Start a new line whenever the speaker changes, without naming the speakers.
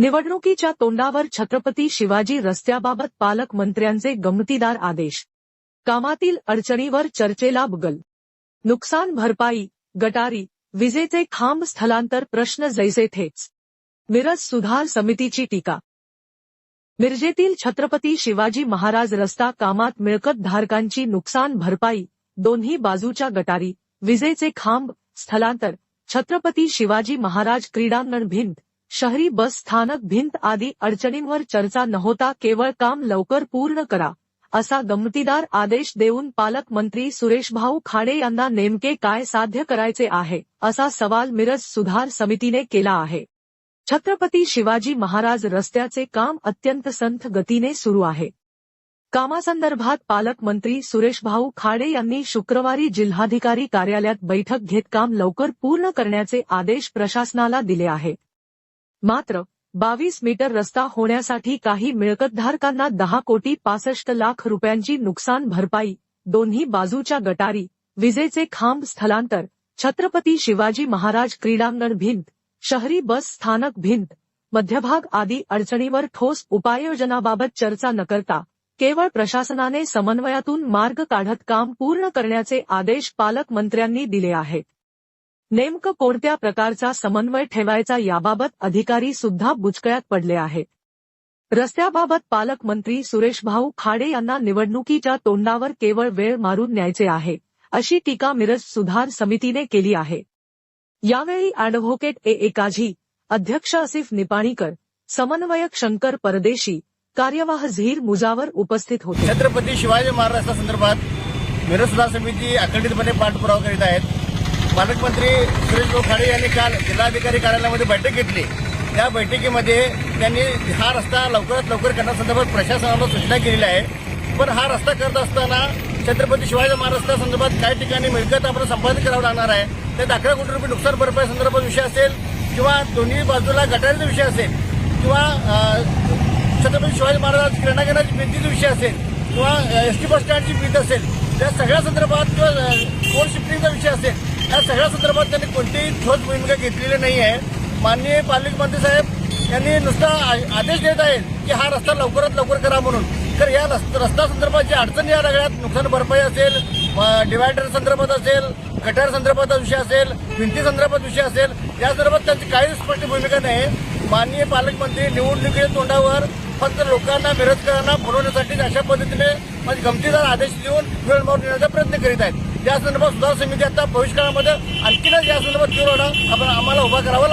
निवडणुकीच्या तोंडावर छत्रपती शिवाजी रस्त्याबाबत पालकमंत्र्यांचे गमतीदार आदेश. कामातील अडचणीवर चर्चेला बगल. नुकसान भरपाई गटारी विजेचे खांब स्थलांतर प्रश्न जैसे थेच. मिरज सुधार समितीची टीका. मिरजेतील छत्रपती शिवाजी महाराज रस्ता कामात मिळकत धारकांची नुकसान भरपाई दोन्ही बाजूच्या गटारी विजेचे खांब स्थलांतर छत्रपती शिवाजी महाराज क्रीडांगण भिंत शहरी बस स्थानक भिंत आदी अडचणींवर चर्चा न होता केवळ काम लवकर पूर्ण करा असा गमतीदार आदेश देऊन पालकमंत्री सुरेशभाऊ खाडे यांना नेमके काय साध्य करायचे आहे असा सवाल मिरज सुधार समितीने केला आहे. छत्रपती शिवाजी महाराज रस्त्याचे काम अत्यंत संथ गतीने सुरू आहे. कामासंदर्भात पालकमंत्री सुरेशभाऊ खाडे यांनी शुक्रवारी जिल्हाधिकारी कार्यालयात बैठक घेत काम लवकर पूर्ण करण्याचे आदेश प्रशासनाला दिले आहेत मात्र बावीस मीटर रस्ता होण्यासाठी काही मिळकतधारकांना दहा कोटी पासष्ट लाख रुपयांची नुकसान भरपाई दोन्ही बाजूच्या गटारी विजेचे खांब स्थलांतर छत्रपती शिवाजी महाराज क्रीडांगण भिंत शहरी बस स्थानक भिंत मध्यभाग आदी अडचणीवर ठोस उपाययोजनाबाबत चर्चा न करता केवळ प्रशासनाने समन्वयातून मार्ग काढत काम पूर्ण करण्याचे आदेश पालकमंत्र्यांनी दिले आहेत. नेमकं कोणत्या प्रकारचा समन्वय ठेवायचा याबाबत अधिकारी सुद्धा बुचकळ्यात पडले आहेत. रस्त्याबाबत पालकमंत्री सुरेशभाऊ खाडे यांना निवडणुकीच्या तोंडावर केवळ वेळ मारून न्यायचे आहे अशी टीका मिरज सुधार समितीने केली आहे. यावेळी अॅडव्होकेट ए. एकाझी अध्यक्ष आसिफ निपाणीकर समन्वयक शंकर परदेशी कार्यवाह झहीर मुजावर उपस्थित होते.
छत्रपती शिवाजी महाराष्ट्रासंदर्भात मिरज सुधार समिती अखंडितपणे पाठपुरावा करीत आहेत. पालकमंत्री सुरेश खाडे यांनी काल जिल्हाधिकारी कार्यालयामध्ये बैठक घेतली. त्या बैठकीमध्ये त्यांनी हा रस्ता लवकरात लवकर करण्यासंदर्भात प्रशासनाला सूचना केलेल्या आहे. पण हा रस्ता करत असताना छत्रपती शिवाजी महाराष्ट्रा संदर्भात काही ठिकाणी मिळकत आपण संपादित करावं लागणार आहे. ते अकरा कोटी रुपये नुकसान भरपाई संदर्भात विषय असेल किंवा दोन्ही बाजूला गटारीचा विषय असेल किंवा छत्रपती शिवाजी महाराज क्रीडांगणाची भिंतीचा विषय असेल किंवा एस टी बस स्टँडची भिंत असेल. त्या सगळ्या संदर्भात किंवा कोर शिफ्टिंगचा विषय असेल या सगळ्या संदर्भात त्यांनी कोणतीही ठोस भूमिका घेतलेली नाही आहे. माननीय पालकमंत्री साहेब यांनी नुसता आ- आदेश देत आहेत की हा रस्ता लवकरात लवकर करा म्हणून. तर या रस्ता संदर्भात जी अडचणी या सगळ्यात नुकसान भरपाई असेल डिवायडर संदर्भात असेल गटार संदर्भात विषय असेल भिंती संदर्भात विषय असेल या संदर्भात त्यांची काहीच स्पष्ट भूमिका नाही. माननीय पालकमंत्री निवडणुकीच्या तोंडावर फक्त लोकांना मिरजकरांना बोलवण्यासाठी अशा पद्धतीने म्हणजे गमतीदार आदेश देऊन वेळ मारून येण्याचा प्रयत्न करीत आहेत. त्या संदर्भात सुधार समिती आता भविष्यकाळामध्ये आणखीनच या संदर्भात तीव्र होणं आपण आम्हाला उभा करावा